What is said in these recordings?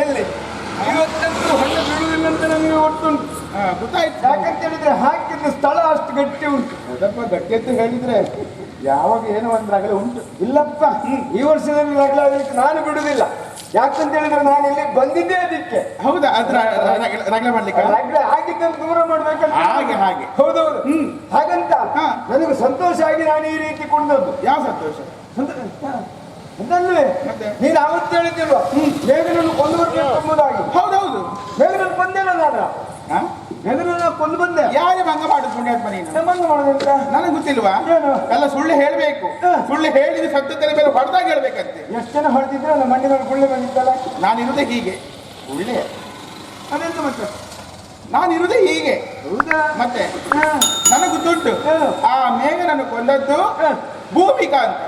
ಎಲ್ಲಿ? ಇವತ್ತಂತೂ ಹಣ್ಣು ಬೀಳುವುದಿಲ್ಲ ಅಂತ ನಮಗೆ ಒಟ್ಟುಂಟು ಹಾ, ಗೊತ್ತಾಯ್ತು. ಯಾಕಂತ ಹೇಳಿದ್ರೆ ಹಾಕಿದ ಸ್ಥಳ ಅಷ್ಟು ಗಟ್ಟಿ ಉಂಟು. ಅದಪ್ಪ ಗಟ್ಟಿ ಅಂತ ಹೇಳಿದ್ರೆ ಯಾವಾಗ ಏನೋ ಒಂದ್ರಾಗಲೇ ಉಂಟು. ಇಲ್ಲಪ್ಪ ಈ ವರ್ಷದಲ್ಲಿ ರಗಲಾಗಲಿಕ್ಕೆ ನಾನು ಬಿಡುವುದಿಲ್ಲ. ಯಾಕಂತ ಹೇಳಿದ್ರೆ ನಾನು ಇಲ್ಲಿ ಬಂದಿದ್ದೆ ಅದಕ್ಕೆ ಹೌದಾ? ಅದ್ರ ರಗಳೆ ಮಾಡ್ಲಿಕ್ಕೆ? ರಗಳೆ ಆಗಿದ್ದನ್ನು ದೂರ ಮಾಡ್ಬೇಕಂತ ಹಾಗೆ ಹಾಗೆ. ಹೌದೌದು. ಹಾಗಂತ ಹಾ. ನನಗೆ ಸಂತೋಷ ಆಗಿ ನಾನು ಈ ರೀತಿ ಕುಣಿದದ್ದು. ಯಾವ ಸಂತೋಷ? ಅದಲ್ವೇ? ನೀನು ಅವತ್ತು ಹೇಳಿದ್ದಿಲ್ವಾ? ಮೇಘನನ್ನು ಕೊಂದು ಬರ್ಬೇಕು ಎಂಬುದಾಗಿ. ಹೌದಾ? ನಾನು ಕೊಂದು ಬಂದೆ. ಯಾರು ಭಂಗ ಮಾಡುದು ಪುಣ್ಯಾತ್ಮ ನೀನು? ನಮ್ಮಂಗ ಮಾಡೋದಂತ? ನನಗೆ ಗೊತ್ತಿಲ್ವಾ? ಏನು? ಎಲ್ಲ ಸುಳ್ಳು ಹೇಳಬೇಕು. ಸುಳ್ಳು ಹೇಳಿದ ಸತ್ಯದ ಮೇಲೆ ಹೊಡೆದಾಗ ಹೇಳ್ಬೇಕಂತೆ. ಎಷ್ಟು ಜನ ಹೊಡೆದಿದ್ರೆ? ನಮ್ಮ ಮಣ್ಣಿನ ಗುಳ್ಳೆ ಬಂದಿದ್ದಲ್ಲ ನಾನು ಇರುದೇ ಹೀಗೆ. ಗುಳ್ಳೆ? ಅದೆಂತ ಮತ್ತೆ? ನಾನು ಇರುದೇ ಹೀಗೆ. ಹೌದಾ? ಮತ್ತೆ. ನನಗೆ ಗೊತ್ತುಂಟು ಆ ಆ ಮೇಘನನ್ನು ಕೊಂದದ್ದು. ಭೂಮಿಕಾ ಅಂತ.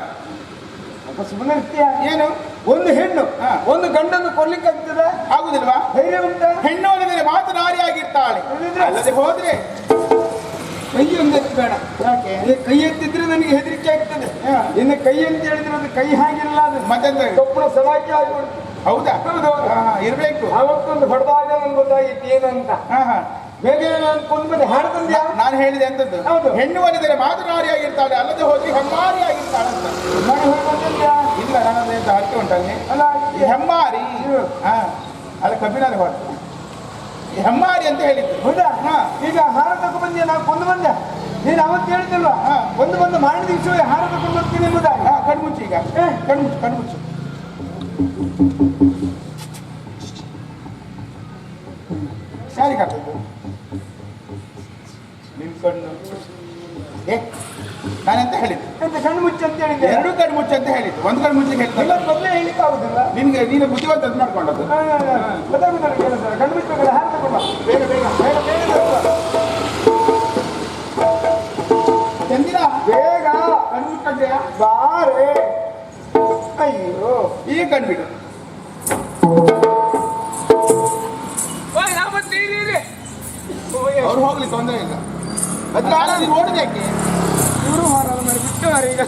ಸುಮ್ಮನೆ ಏನು? ಒಂದು ಹೆಣ್ಣು ಹಾ. ಒಂದು ಗಂಡನ್ನು ಕೊಡ್ಲಿಕ್ಕೆ ಆಗ್ತದ? ಆಗುದಿಲ್ವಾ? ಧೈರ್ಯ ಉಂಟ? ಹೆಣ್ಣು ಅಂದರೆ ಮಾತು ನಾರಿಯಾಗಿರ್ತಾಳೆ? ಅಲ್ಲದೆ ಹೋದ್ರೆ? ಕೈ ಒಂದೆತ್ತು ಬೇಡ. ಯಾಕೆ? ಕೈ ಎತ್ತಿದ್ರೆ ನನಗೆ ಹೆದರಿಕೆ ಆಗ್ತದೆ. ಇನ್ನು ಕೈ ಅಂತ ಹೇಳಿದ್ರೆ ಅದು ಕೈ ಹಾಗಿಲ್ಲ ಅದು. ಮತ್ತೆ ಕೊಪ್ಪಳ ಸಲಾಕಿ ಆಗಿಬಿಡ್ತು ಹೌದಾ? ಹೌದೌದು. ಇರಬೇಕು. ಅವತ್ತೊಂದು ಹೊಡೆದಾಗ ನನ್ಗೆ ಗೊತ್ತಾಗಿತ್ತು ಏನಂತ. ಹಾ ಹಾ. ಬೇಗ ನಾನು ನಾನು ಹೇಳಿದೆ ಅಂತದ್ದು. ಹೆಣ್ಣು ಒಲಿದರೆ ಮಾತು ನಾರಿಯಾಗಿರ್ತಾಳೆ ಅಲ್ಲದೆ ಹೋಗಿ ಹೆಮ್ಮಾರಿಯಾಗಿರ್ತಾಳೆ ಅಂತ. ಇಲ್ಲ ನನ್ನದು ಎಂತ ಹರಕೆ ಉಂಟಲ್ಲಿ? ಅಲ್ಲ ಈ ಹೆಮ್ಮಾರಿ ಅಲ್ಲ ಕಬ್ಬಿಣದ ಹೊರತು ಹೆಮ್ಮಾರಿ ಅಂತ ಹೇಳಿದ್ದು. ಹೌದಾ. ಈಗ ಹಾರ ತಗೊಂಡು ಬಂದೆ ನಾನು ಕೊಂದು ಬಂದೆ ನೀನು ಅವತ್ತು ಹೇಳಿದ್ದಿಲ್ವಾ ಹಾ. ಒಂದು ಬಂದು ಮಾಡಿದ ದಿವಸವೇ ಹಾರ ತಗೊಂಡು ಬರ್ತೀನಿ ಎಂಬುದಾ? ಕಣ್ಮುಚ್ಚಿ ಈಗ. ಕಣ್ಣು ಕಣ್ಮುಚ್ಚು ಕಣ್ಮುಚ್ಚು. ಹಾಕಬೇಕು ನಿನ್ ಕಣ್ಣು. ಏ ನಾನೆಂತ ಹೇಳಿದ್ದು? ಎಂತ ಕಣ್ಣು ಮುಚ್ಚಿ ಅಂತ ಹೇಳಿದ್ದೆ. ಎರಡು ಕಣ್ಣು ಮುಚ್ಚು ಅಂತ ಹೇಳಿದ್ದು. ಒಂದು ಕಣ್ಣು ಮುಚ್ಚಿ ಹೇಳ್ತಾರೆ ಮೊದಲೇ ಹೇಳಿಕ್ಕೆ ಆಗುದಿಲ್ಲ. ನಿನ್ಗೆ ನೀನು ಬುದ್ಧಿವಂತ ಮಾಡ್ಕೊಂಡದ್ದು. ಗೊತ್ತಾಗುದಿಲ್ಲ ಕೆಲಸ ಕಣ್ಣು ಮುಚ್ಚಬೇಕಲ್ಲ ಹಾರ ತಗೊಂಡ ಬೇಗ ಬೇಗ ಬೇಗ ಬೇಗ ಬೇಗ. ಕಣ್ಣು ಮುಟ್ಟಂತೆಯಾ ಬಾರೆ. ಅಯ್ಯೋ ಈ ಕಣ್ಣು ಬಿಡು. ಅವ್ರು ಹೋಗ್ಲಿ ತೊಂದರೆ ಇಲ್ಲ. ಅದು ಯಾಕೆ? ಇವರು ಮಾಡಿ ಬಿಟ್ಟು ಮಾರ್ರೆ ಈಗ.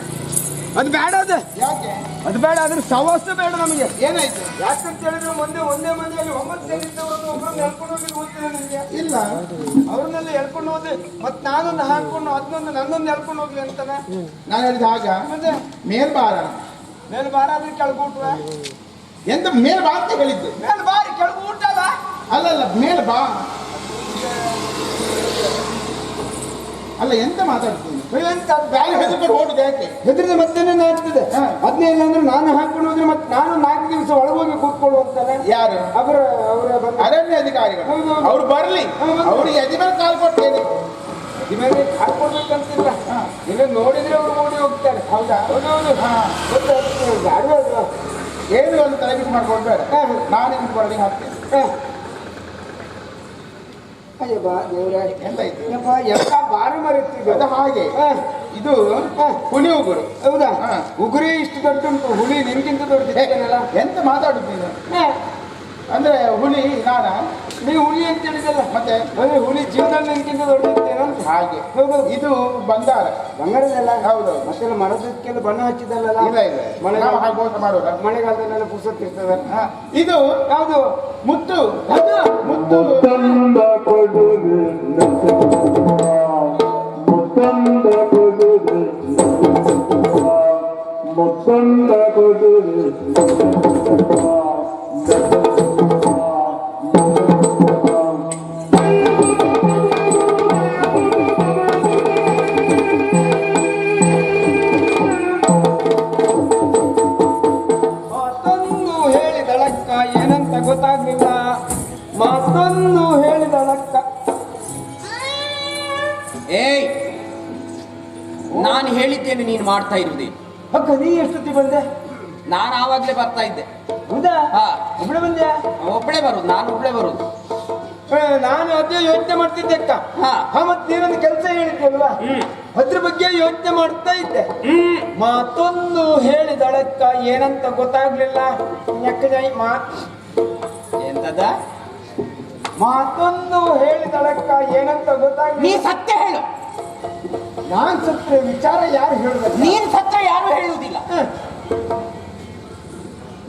ಅದು ಬೇಡ ಅದು. ಯಾಕೆ? ಅದು ಬೇಡ ಅದ್ರ ಸವಾಸ ಬೇಡ ನಮಗೆ. ಏನಾಯ್ತು? ಯಾಕಂತ ಹೇಳಿದ್ರೆ ಮುಂದೆ ಒಂದೇ ಮನೆಯಲ್ಲಿ ಒಂಬತ್ತು ಸೇರಿದ್ದವರನ್ನು ಒಬ್ಬರನ್ನು ಹೇಳ್ಕೊಂಡು ಹೋಗಿ ಗೊತ್ತಿಲ್ಲ ನನಗೆ. ಇಲ್ಲ. ಅವ್ರನ್ನೆಲ್ಲ ಹೇಳ್ಕೊಂಡು ಹೋದೆ ಮತ್ತೆ ನಾನೊಂದು ಹಾಕೊಂಡು ಅದನ್ನೊಂದು ನನ್ನೊಂದು ಹೇಳ್ಕೊಂಡು ಹೋಗ್ಲಿ ಅಂತಾನೆ? ನಾನು ಹೇಳಿದ ಹಾಗ ಮತ್ತೆ? ಮೇಲ್ಬಾರ ಮೇಲೆ ಬಾರ ಆದ್ರೆ ಕೆಳಗೂಟ್ವ? ಎಂತ ಮೇಲ್ ಬಾ ಅಂತ ಹೇಳಿದ್ದು. ಮೇಲ್ಬಾರಿ ಕೆಳಗೂಟ ಅಲ್ಲ ಅಲ್ಲಲ್ಲ ಮೇಲ್ ಅಲ್ಲ ಎಂತ ಮಾತಾಡ್ತೀನಿ? ಮತ್ತೆ ಹೆದರ್ಕೊಂಡು ಓಡುದು ಯಾಕೆ? ಹೆದರಿದ ಮತ್ತೇನೆ ಆಗ್ತದೆ ಅದನ್ನೇ ಇಲ್ಲ ಅಂದ್ರೆ ನಾನು ಹಾಕೊಂಡು ಹೋದ್ರೆ ಮತ್ತೆ ನಾನು ನಾಲ್ಕು ದಿವಸ ಒಳಗೋಗಿ ಕೂತ್ಕೊಳ್ಳುವಂತಾನೆ ಯಾರು? ಅವರ ಅವರ ಅರಣ್ಯ ಅಧಿಕಾರಿಗಳು. ಅವ್ರು ಬರ್ಲಿ. ಅವ್ರಿಗೆ ಯಜಮಾನ ಕಾಲ್ ಕೊಡ್ತೇನೆ. ಇಮೇಲೆ ಇಲ್ಲ ನೋಡಿದ್ರೆ ಅವ್ರು ಓಡಿ ಹೋಗ್ತಾರೆ. ಹೌದಾ? ಹೌದೌದು ಹಾ. ಗೊತ್ತಾಗ್ತದೆ ಗಾಡಿ ಅಲ್ವಾ ಏನು ಒಂದು ತಲೆಬಿಸಿ ಮಾಡ್ಕೊಂಡು ಬೇಡ ಹಾ. ನಾನು ಇನ್ನು ಬರಲಿಕ್ಕೆ ಹಾಕ್ತೇನೆ ಹಾ. ಅಯ್ಯ ಬಾ ದೇವ್ರೆ. ಎಂತಾಯ್ತು ಯಪ್ಪ ಎಲ್ಲ ಬಾರಿ ಮರಿತಿದ್ದು ಅದು ಹಾಗೆ. ಹಾ. ಇದು ಹುಲಿ ಉಗುರು. ಹೌದಾ? ಹಾ. ಉಗುರಿ ಇಷ್ಟು ದೊಡ್ಡ ಉಂಟು ಹುಲಿ ನಿನ್ಗಿಂತ ದೊಡ್ಡದಿದ್ದೇನಲ್ಲ. ಎಂತ ಮಾತಾಡುದು ನೀನು? ಅಂದ್ರೆ ಹುಲಿ ನಾನ? ನೀವು ಹುಲಿ ಅಂತ ಹೇಳಿದಲ್ಲ ಮತ್ತೆ ಅಂದ್ರೆ ಹುಲಿ ಜೀವನ ನಿನ್ಗಿಂತ ದೊಡ್ಡದಿದ್ದೇನೋ ಅಂತ ಹಾಗೆ. ಹೌದು. ಇದು ಬಂಗಾರ. ಬಂಗಾರದಲ್ಲ ಹೌದು. ಮತ್ತೆ ಮರದಕ್ಕೆಲ್ಲ ಬಣ್ಣ ಹಚ್ಚಿದಲ್ಲ ಇಲ್ಲ ಇಲ್ಲ ಮಳೆ ಮಾಡೋದ ಮಳೆಗಾಲದಲ್ಲೆಲ್ಲ ಪುಸ್ತಕ ಇರ್ತದೆ ಇದು ಯಾವುದು? ಮುತ್ತು. ಅದು ಮುತ್ತು. ಮುತ್ತಂದ ಕೊಡುವೆ ಮುತ್ತಂದ ಕೊಡುವೆ ಮುತ್ತಂದ ಕೊಡುವೆ ಮಾಡ್ತಾ ಇರುವುದೇ ಅಕ್ಕ ನೀ ಎಷ್ಟೊತ್ತಿ ಬಂದೆ ನಾನು ಆವಾಗಲೇ ಬರ್ತಾ ಇದ್ದೆ. ಹೌದಾ? ಹಾ. ಒಬ್ಬಳೆ ಬಂದೆ ಒಬ್ಬಳೇ ಬರುದು ನಾನು ಒಬ್ಬಳೇ ಬರುದು. ನಾನು ಅದೇ ಯೋಚನೆ ಮಾಡ್ತಿದ್ದೆ ಅಕ್ಕ. ಹಾ. ಹಾ ಮತ್ತೆ ನೀನೊಂದು ಕೆಲಸ ಹೇಳಿದ್ದೆ ಹ್ಮ್. ಅದ್ರ ಬಗ್ಗೆ ಯೋಚನೆ ಮಾಡ್ತಾ ಇದ್ದೆ. ಮತ್ತೊಂದು ಮಾತೊಂದು ಹೇಳಿದಳಕ್ಕ ಏನಂತ ಗೊತ್ತಾಗ್ಲಿಲ್ಲ. ಯಾಕೆ ಮಾ ಎಂತದ? ಮಾತೊಂದು ಹೇಳಿದಳಕ್ಕ ಏನಂತ ನೀ ಸತ್ಯ ಹೇಳು. ನಾನ್ ಸತ್ಯ ವಿಚಾರ ಯಾರು ಹೇಳಿದ ನೀನು ಸತ್ಯ ಯಾರು ಹೇಳುವುದಿಲ್ಲ?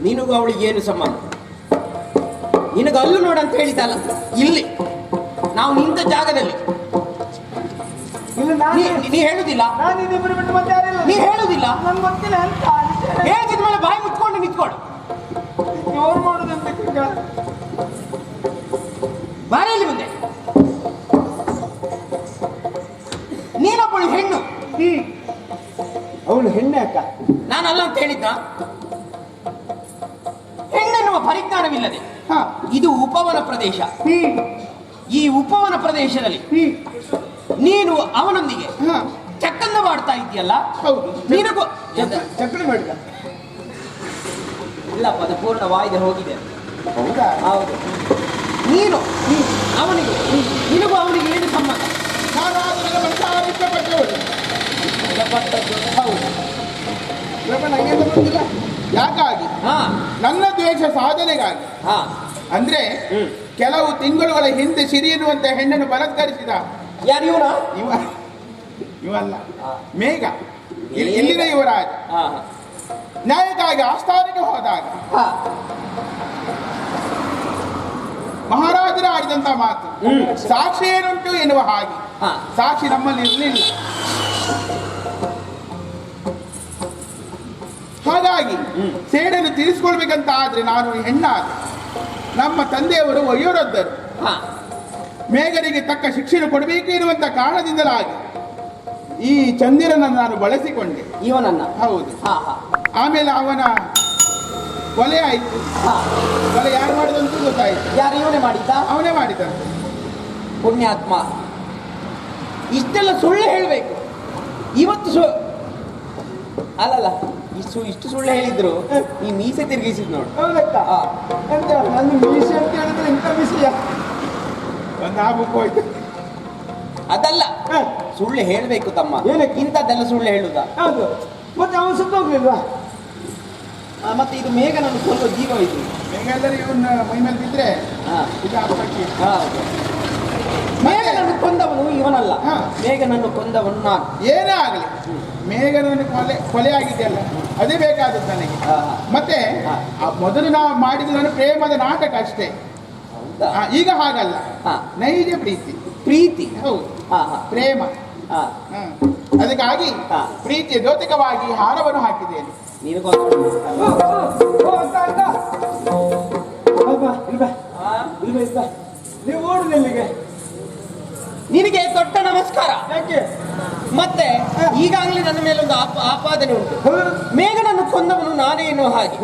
ನಿನಗೂ ಅವಳಿಗೆ ಏನು ಸಂಬಂಧ? ನಿನಗೆ ಅಲ್ಲೂ ನೋಡಂತ ಹೇಳಿದಲ್ಲ ಇಲ್ಲಿ. ನಾವು ನಿಂತ ಜಾಗದಲ್ಲಿ. ನೀ ಹೇಳುದಿಲ್ಲ? ನಾನು ಇನ್ನಿಬ್ಬರು ಬಿಟ್ಟು ಮತ್ತೆ ಯಾರಿಲ್ಲ ನೀ ಹೇಳುದಿಲ್ಲ? ಅಂತ ಹೇಳಿದ್ಮೇಲೆ ಬಾಯಿ ಮುಚ್ಕೊಂಡು ಜೋರು ಮಾಡುದಂತ ಬಂದೆ. ಮುಂದೆ ಹೆಣ್ಣು ಅವಳು ಹೆಣ್ಣೆ ಅಕ್ಕ. ನಾನಲ್ಲ ಅಂತ ಹೇಳಿದ್ದ? ಹೆಣ್ಣೆನ್ನುವ ಪರಿಜ್ಞಾನವಿಲ್ಲದೆ ಹಾ. ಇದು ಉಪವನ ಪ್ರದೇಶ. ಈ ಉಪವನ ಪ್ರದೇಶದಲ್ಲಿ ನೀನು ಅವನೊಂದಿಗೆ ಹಾ. ಚಕ್ಕಂದ ಮಾಡ್ತಾ ಇದೆಯಲ್ಲ ಹೌದು. ನಿನಗೂ ಚಕ್ಕಳಿ ಮಾಡಿದ. ಇಲ್ಲಪ್ಪ ಅದು ಪೂರ್ಣ ವಾಯ್ದೆ ಹೋಗಿದೆ. ಹೌದಾ? ಹೌದು. ನೀನು ಅವನಿಗೆ ನಿನಗೂ ಅವನಿಗೆ ಏನು ಸಂಬಂಧ? ನಾನು ಇಷ್ಟಪಟ್ಟವಳು ಹೌದು ಗೊತ್ತಿಲ್ಲ ಯಾಕಾಗಿ? ಹಾ. ನನ್ನ ದ್ವೇಷ ಸಾಧನೆಗಾಗಿ. ಹಾ. ಅಂದ್ರೆ ಕೆಲವು ತಿಂಗಳುಗಳ ಹಿಂದೆ ಸಿರಿ ಎನ್ನುವಂತ ಹೆಣ್ಣನ್ನು ಬಲತ್ಕರಿಸಿದ ಯಾರು ಇವನ? ಇವ ಇವಲ್ಲ. ಮೇಘ. ಇಲ್- ಮೇಘ. ಇಲ್ಲಿನ ಯುವರಾಜ. ಹಾ. ನ್ಯಾಯಕ್ಕಾಗಿ ಆಸ್ಥಾನಕ್ಕೆ ಹೋದಾಗ ಹಾ. ಮಹಾರಾಜರ ಆಡಿದಂತ ಮಾತು. ಹ್ಮ್. ಸಾಕ್ಷಿ ಏನುಂಟು ಎನ್ನುವ ಹಾಗೆ. ಹಾ. ಸಾಕ್ಷಿ ನಮ್ಮಲ್ಲಿ ಇರಲಿಲ್ಲ. ಹಾಗಾಗಿ. ಸೇಡನ್ನು ತೀರಿಸ್ಕೊಳ್ಬೇಕಂತ ಆದ್ರೆ ನಾನು ಹೆಣ್ಣಾದ ನಮ್ಮ ತಂದೆಯವರು ವಯೋರದ್ದರು ಹಾ. ಮೇಘರಿಗೆ ತಕ್ಕ ಶಿಕ್ಷಣ ಕೊಡಬೇಕು ಇರುವಂತ ಕಾರಣದಿಂದಲಾಗಿ ಈ ಚಂದಿರನನ್ನು ನಾನು ಬಳಸಿಕೊಂಡೆ. ಇವನನ್ನ? ಹೌದು. ಹಾ ಹಾ. ಆಮೇಲೆ ಅವನ ಕೊಲೆ ಆಯಿತು. ಹಾ. ಕೊಲೆ ಯಾರು ಮಾಡಿದಂತ ಗೊತ್ತಾಯಿತು. ಯಾರು ಇವನೇ ಮಾಡಿದ್ದ? ಅವನೇ ಮಾಡಿದ ಪುಣ್ಯಾತ್ಮ. ಇಷ್ಟೆಲ್ಲ ಸುಳ್ಳು ಹೇಳಬೇಕು. ಇವತ್ತು ಸು ಅಲ್ಲಲ್ಲ ಇಷ್ಟು ಇಷ್ಟು ಸುಳ್ಳು ಹೇಳಿದ್ರು ಈ ಮೀಸೆ ತಿರುಗಿಸಿದ್ ನೋಡು. ಹೌದಕ್ಕ. ಹಾ. ಎಂತ ನನ್ನ ಮೀಸೆ ಅಂತ ಹೇಳಿದ್ರೆ ಇಂಥ ವಿಷಯ ಒಂದು ಆಬುಕ್ ಹೋಯ್ತು. ಅದಲ್ಲ ಹ, ಸುಳ್ಳು ಹೇಳಬೇಕು ತಮ್ಮ. ಏನಕ್ಕೆ? ಇಂಥದ್ದೆಲ್ಲ ಸುಳ್ಳು ಹೇಳುದ. ಹೌದು. ಮತ್ತೆ ಅವನು ಸುತ್ತೋಗ್ಲಿಲ್ವಾ? ಆ, ಮತ್ತೆ ಇದು ಮೇಘ ನನ್ನ ಸ್ವಲ್ಪ ಜೀವ ಇದು ಮೇಘೆಲ್ಲರೂ ಇವನ್ನ ಮೈ ಮೇಲೆ ಬಿದ್ರೆ ಹಾ. ಇದು. ಮೇಘನನ್ನು ಹಾ. ಮೇಘನನ್ನು ಕೊಂದವನು ನಾನು. ಏನೇ ಆಗಲಿ. ಮೇಘನನ್ನು ಕೊಲೆ ಕೊಲೆ ಆಗಿದೆಯಲ್ಲ ಅದೇ ಬೇಕಾದದ್ದು ನನಗೆ. ಮತ್ತೆ ಮೊದಲು ನಾವು ಮಾಡಿದ ನಾನು ಪ್ರೇಮದ ನಾಟಕ ಅಷ್ಟೇ. ಈಗ ಹಾಗಲ್ಲ. ನೈಜ ಪ್ರೀತಿ. ಪ್ರೀತಿ? ಹೌದು. ಪ್ರೇಮ. ಅದಕ್ಕಾಗಿ. ಪ್ರೀತಿಯ ದ್ಯೋತಕವಾಗಿ ಹಾರವನ್ನು ಹಾಕಿದ್ದೇನೆ. ನೀನು ನೀವು ಓಡುದು ಎಲ್ಲಿಗೆ ನಿನಗೆ ದೊಡ್ಡ ನಮಸ್ಕಾರ. ಮತ್ತೆ ಈಗಾಗಲೇ ನನ್ನ ಮೇಲೆ ಒಂದು ಆಪ ಆಪಾದನೆ ಉಂಟು. ಮೇಘನನ್ನು ಕೊಂದವನು ನಾನೇ ಎನ್ನುವ ಹಾಗೆ.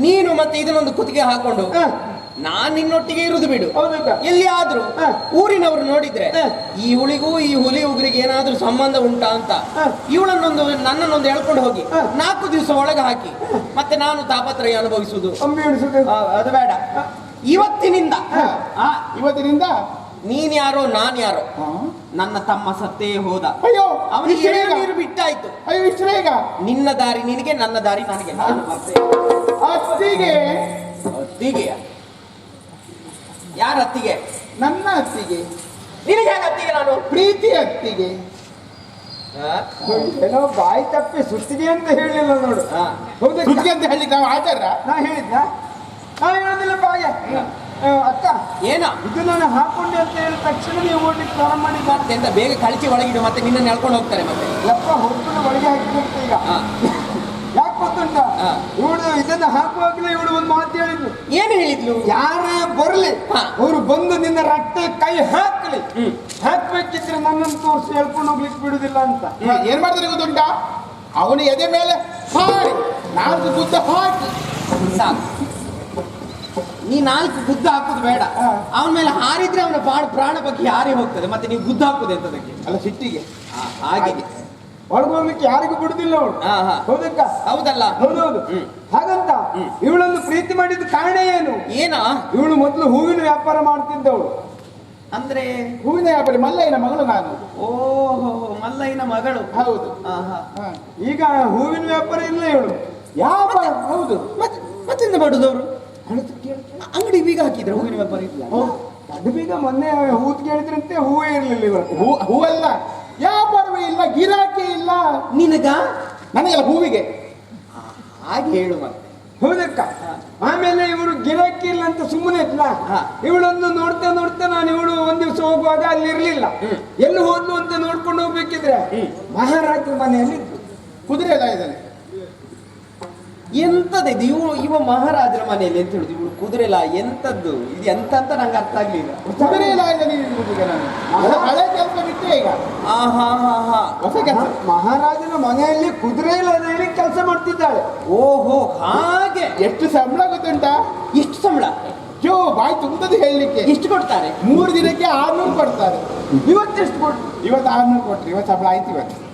ನೀನು ಮತ್ತೆ ಇದನ್ನೊಂದು ಕುತ್ತಿಗೆ ಹಾಕೊಂಡು ನಾನ್ ನಿನ್ನೊಟ್ಟಿಗೆ ಇರುದು ಬಿಡು. ಎಲ್ಲಿ ಆದ್ರೂ ಊರಿನವರು ನೋಡಿದ್ರೆ ಈ ಹುಳಿಗೂ ಈ ಹುಲಿ ಉಗುರಿಗೆ ಏನಾದ್ರೂ ಸಂಬಂಧ ಉಂಟಾ ಅಂತ ಇವಳನ್ನೊಂದು ನನ್ನನ್ನೊಂದು ಹೇಳ್ಕೊಂಡು ಹೋಗಿ ನಾಲ್ಕು ದಿವಸ ಒಳಗೆ ಹಾಕಿ. ಮತ್ತೆ ನಾನು ತಾಪತ್ರಯ ಅನುಭವಿಸುವುದು. ಅದು ಬೇಡ. ಇವತ್ತಿನಿಂದ ಇವತ್ತಿನಿಂದ ನೀನ್ ಯಾರೋ ನಾನ್ ಯಾರೋ? ನನ್ನ ತಮ್ಮ ಸತ್ತೇ ಹೋದ. ಅಯ್ಯೋ ಅವನಿಗೆ ನೀರು ಬಿಟ್ಟಾಯ್ತು. ಅಯ್ಯೋ ಇಷ್ಟು ಬೇಗ? ನಿನ್ನ ದಾರಿ ನಿನಗೆ ನನ್ನ ದಾರಿ ನನಗೆ. ಅತ್ತಿಗೆ? ಅತ್ತಿಗೆಯ ಯಾರ ಅತ್ತಿಗೆ? ನನ್ನ ಅತ್ತಿಗೆ. ನಿನಗೆ ಯಾರ ಅತ್ತಿಗೆ ನಾನು? ಪ್ರೀತಿ ಅತ್ತಿಗೆ? ಏನೋ ಬಾಯಿ ತಪ್ಪಿ ಸುತ್ತಿಗೆ ಅಂತ ಹೇಳಿಲ್ಲ ನೋಡು. ಹೌದು ಸುತ್ತಿಗೆ ಅಂತ ಹೇಳಿದ್ದ ಆಚಾರ? ನಾ ಹೇಳಿದ್ದ ನಾ ಹೇಳೋದಿಲ್ಲ ಬಾಯ. ಅಕ್ಕ ಏನ? ಇದು ನಾನು ಹಾಕೊಂಡೆ ಅಂತ ಹೇಳಿದ ತಕ್ಷಣ ನೀವು ಓಡ್ಲಿಕ್ಕೆ ಪ್ರಾರಂಭ ಮಾಡಿದ್ದ ಮತ್ತೆಂತ ಬೇಗ ಕಳಿಸಿ ಒಳಗಿಡು ಮತ್ತೆ ನಿನ್ನ ಎಳ್ಕೊಂಡು ಹೋಗ್ತಾರೆ ಮತ್ತೆ. ಯಪ್ಪ ಹೊರತು ಒಳಗೆ ಹಾಕಿದಂತೆ ಈಗ. ಯಾಕೆ ಗೊತ್ತುಂಟ? ಇವಳು ಇದನ್ನ ಹಾಕುವಾಗಲೇ ಇವಳು ಒಂದು ಮಾತು ಹೇಳಿದ್ಲು. ಏನು ಹೇಳಿದ್ಲು? ಯಾರೇ ಬರಲಿ ಅವರು ಬಂದು ನಿನ್ನ ರಕ್ತ ಕೈ ಹಾಕ್ಲಿ. ಹಾಕ್ಬೇಕಿದ್ರೆ ನನ್ನನ್ನು ತೋರಿಸಿ ಹೇಳ್ಕೊಂಡು ಹೋಗ್ಲಿಕ್ಕೆ ಬಿಡುದಿಲ್ಲ ಅಂತ. ಏನ್ ಮಾಡಿದ್ರೆ ಗೊತ್ತುಂಟ? ಅವನ ಎದೆ ಮೇಲೆ ಹಾರಿ ನಾಲ್ಕು ಗುದ್ದ ಹಾಕಿ. ಸಾಕು. ನೀ ನಾಲ್ಕು ಗುದ್ದ ಹಾಕುದು ಬೇಡ. ಅವನ ಮೇಲೆ ಹಾರಿದ್ರೆ ಅವನ ಬಾಳ ಪ್ರಾಣ ಬಗ್ಗೆ ಹಾರಿ ಹೋಗ್ತದೆ ಮತ್ತೆ ನೀವು ಗುದ್ದ ಹಾಕುದು ಎಂತದಕ್ಕೆ? ಅಲ್ಲ ಸಿಟ್ಟಿಗೆ. ಹಾಗೆ. ಒಳಗೆ ಹೋಗ್ಲಿಕ್ಕೆ ಯಾರಿಗೂ ಬಿಡುದಿಲ್ಲ ಅವಳು. ಹಾ ಹಾ. ಹೌದಕ್ಕ? ಹೌದಲ್ಲ. ಹೌದೌದು. ಹಾಗಂತ ಇವಳನ್ನು ಪ್ರೀತಿ ಮಾಡಿದ ಕಾರಣ ಏನು? ಏನ? ಇವಳು ಮೊದಲು ಹೂವಿನ ವ್ಯಾಪಾರ ಮಾಡ್ತಿದ್ದವಳು. ಅಂದ್ರೆ? ಹೂವಿನ ವ್ಯಾಪಾರಿ ಮಲ್ಲಯ್ಯನ ಮಗಳು ನಾನು. ಓಹೋ ಮಲ್ಲಯ್ಯನ ಮಗಳು. ಹೌದು. ಈಗ ಹೂವಿನ ವ್ಯಾಪಾರ ಇಲ್ಲ ಇವಳು. ಯಾವ ಹೌದು. ಮತ್ತೆ ಮತ್ತೆಂದ ಮಾಡುದವರು? ಅಂಗಡಿ ಬೀಗ ಹಾಕಿದ್ರೆ ಹೂವಿನ ವ್ಯಾಪಾರಿ ಅದು ಬೀಗ ಮೊನ್ನೆ ಹೂತ್ ಕೇಳಿದ್ರಂತೆ? ಹೂವೇ ಇರಲಿಲ್ಲ ಇವರು ಹೂ ಹೂವಲ್ಲ. ವ್ಯಾಪಾರವೇ ಇಲ್ಲ ಗಿರಾಕಿ ಇಲ್ಲ. ನಿನಗ? ನನಗೆಲ್ಲ ಹೂವಿಗೆ. ಹಾಗೆ ಹೇಳು ಮತ್ತೆ. ಹೌದಕ್ಕ? ಆಮೇಲೆ ಇವರು ಗಿರಾಕಿ ಇಲ್ಲ ಅಂತ ಸುಮ್ಮನೆ ಇದ್ಲ? ಇವಳೊಂದು ಇವಳನ್ನು ನೋಡ್ತಾ ನೋಡ್ತಾ ನಾನು ಇವಳು ಒಂದ್ ದಿವಸ ಹೋಗುವಾಗ ಅಲ್ಲಿ ಇರ್ಲಿಲ್ಲ. ಎಲ್ಲಿ ಹೋದ್ಲು ಅಂತ ನೋಡ್ಕೊಂಡು ಹೋಗ್ಬೇಕಿದ್ರೆ ಮಹಾರಾಜ್ರ ಮನೆಯಲ್ಲಿ. ಕುದುರೆ ಎಲ್ಲ ಇದ್ದಾನೆ. ಎಂತದ? ಇದು ಇವ ಇವ ಮಹಾರಾಜರ ಮನೆಯಲ್ಲಿ ಎಂತ ಹೇಳುದು? ಇವಳು ಕುದುರೆ ಲಾ ಎಂಥದ್ದು ಇದು ಎಂತ ಅಂತ ನಂಗೆ ಅರ್ಥ ಆಗ್ಲಿಲ್ಲ. ಕುದುರೆ ಹಳೆ ಮಹಾರಾಜನ ಮನೆಯಲ್ಲಿ ಕುದುರೆ ಇಲ್ಲದಲ್ಲಿ ಕೆಲಸ ಮಾಡ್ತಿದ್ದಾಳೆ. ಓಹೋ ಹಾಗೆ. ಎಷ್ಟು ಸಂಬಳ ಗೊತ್ತುಂಟಾ? ಎಷ್ಟು ಸಂಬಳ? ಯೋ ಬಾಯಿ ತುಂಬದು ಹೇಳಲಿಕ್ಕೆ. ಇಷ್ಟು ಕೊಡ್ತಾರೆ? ಮೂರು ದಿನಕ್ಕೆ ಆರ್ನೂರು ಕೊಡ್ತಾರೆ. ಇವತ್ತೆಷ್ಟು ಕೊಟ್ಟು ಇವತ್ತು ಆರ್ನೂರು ಕೊಟ್ರಿ. ಇವತ್ತು ಸಂಬಳ ಆಯ್ತು ಇವತ್ತು.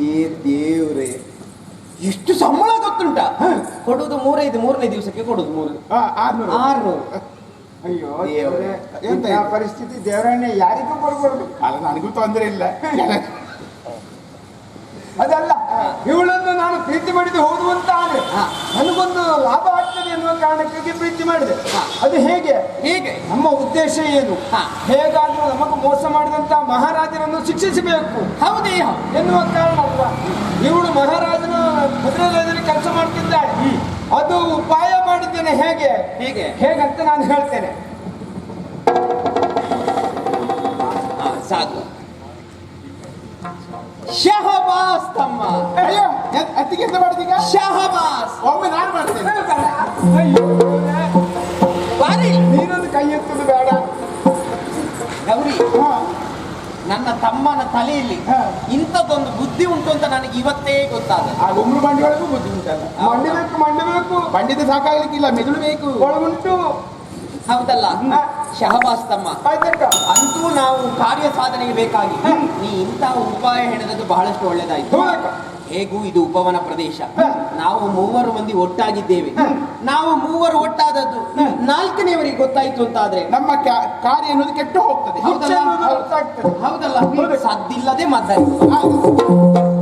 ಏ ದೇವ್ರೆ. ಎಷ್ಟು ಸಂಬಳ ಗೊತ್ತುಂಟ? ಕೊಡುದು ಮೂರೈದು ಮೂರನೇ ದಿವಸಕ್ಕೆ ಕೊಡುದು ಮೂರು. ಆರ್ನೂರು. ಅಯ್ಯೋ ದೇವರೇ ಎಂತ ಪರಿಸ್ಥಿತಿ ದೇವರನ್ನೇ ಯಾರಿಗೂ ಕೊಡ್ಬಾರ್ದು. ಅಲ್ಲ ನನಗೂ ತೊಂದರೆ ಇಲ್ಲ. ಅದಲ್ಲ ಇವಳನ್ನು ನಾನು ಪ್ರೀತಿ ಮಾಡಿದ್ದು ಹೌದು ಅಂತ ಆದ್ರೆ ಹಾ. ನನಗೊಂದು ಲಾಭ ಆಗ್ತದೆ ಎನ್ನುವ ಕಾರಣಕ್ಕಾಗಿ ಪ್ರೀತಿ ಮಾಡಿದೆ. ಅದು ಹೇಗೆ? ಹೇಗೆ? ನಮ್ಮ ಉದ್ದೇಶ ಏನು? ಹಾ. ಹೇಗಾದ್ರೂ ನಮಗೆ ಮೋಸ ಮಾಡಿದಂತ ಮಹಾರಾಜರನ್ನು ಶಿಕ್ಷಿಸಬೇಕು ಹೌದೇ ಎನ್ನುವ ಕಾರಣ ಅಲ್ವಾ ಇವಳು ಮಹಾರಾಜನ ಕುದುರೆದಲ್ಲಿ ಕೆಲಸ ಮಾಡ್ತಿದ್ದಾಳೆ. ಅದು ಉಪಾಯ ಮಾಡಿದ್ದೇನೆ. ಹೇಗೆ? ಹೇಗೆ. ಹೇಗಂತ ನಾನು ಹೇಳ್ತೇನೆ. ಸಾಕು. ಶಹಬಾಸ್ ತಮ್ಮ ಅಯ್ಯೋ ಅತ್ತಿಗೆ ಎಂತ ಮಾಡ್ತೀಗ ಶಹಬಾಸ್. ಒಮ್ಮೆ ನಾನು ಮಾಡ್ತೇನೆ. ಅಯ್ಯೋ ಬಾರಿ. ನೀನೊಂದು ಕೈ ಎತ್ತುದು ನನ್ನ ತಮ್ಮನ ತಲೆಯಲ್ಲಿ. ಇಂಥದ್ದೊಂದು ಬುದ್ಧಿ ಉಂಟು ಅಂತ ನನಗೆ ಇವತ್ತೇ ಗೊತ್ತಾದ. ಆ ಉಮ್ರು ಬಂಡಿಗಳಿಗೂ ಬುದ್ಧಿ ಉಂಟಲ್ಲ ಮಂಡಿಬೇಕು ಮಂಡಿಬೇಕು ಪಂಡಿತ ಸಾಕಾಗ್ಲಿಕ್ಕಿಲ್ಲ ಮೆದುಳು ಬೇಕು. ಒಳಗುಂಟು. ಹೌದಲ್ಲ. ಶಹಬಾಸ್ ತಮ್ಮ ಅಂತೂ ನಾವು ಕಾರ್ಯ ಸಾಧನೆಗೆ ಬೇಕಾಗಿ. ನೀ ಇಂತಹ ಉಪಾಯ ಹೇಳಿದದ್ದು ಬಹಳಷ್ಟು ಒಳ್ಳೆದಾಯ್ತು. ಹೇಗೂ ಇದು ಉಪವನ ಪ್ರದೇಶ. ನಾವು ಮೂವರು ಮಂದಿ ಒಟ್ಟಾಗಿದ್ದೇವೆ. ನಾವು ಮೂವರು ಒಟ್ಟಾದದ್ದು. ನಾಲ್ಕನೆಯವರಿಗೆ ಗೊತ್ತಾಯ್ತು ಅಂತ ಆದ್ರೆ ನಮ್ಮ ಕಾರ್ಯ ಅನ್ನೋದು ಕೆಟ್ಟು ಹೋಗ್ತದೆ. ಹೌದಲ್ಲ? ಹೌದಲ್ಲ? ಸದ್ದಿಲ್ಲದೆ ಮದ್ದಾಯ್ತು.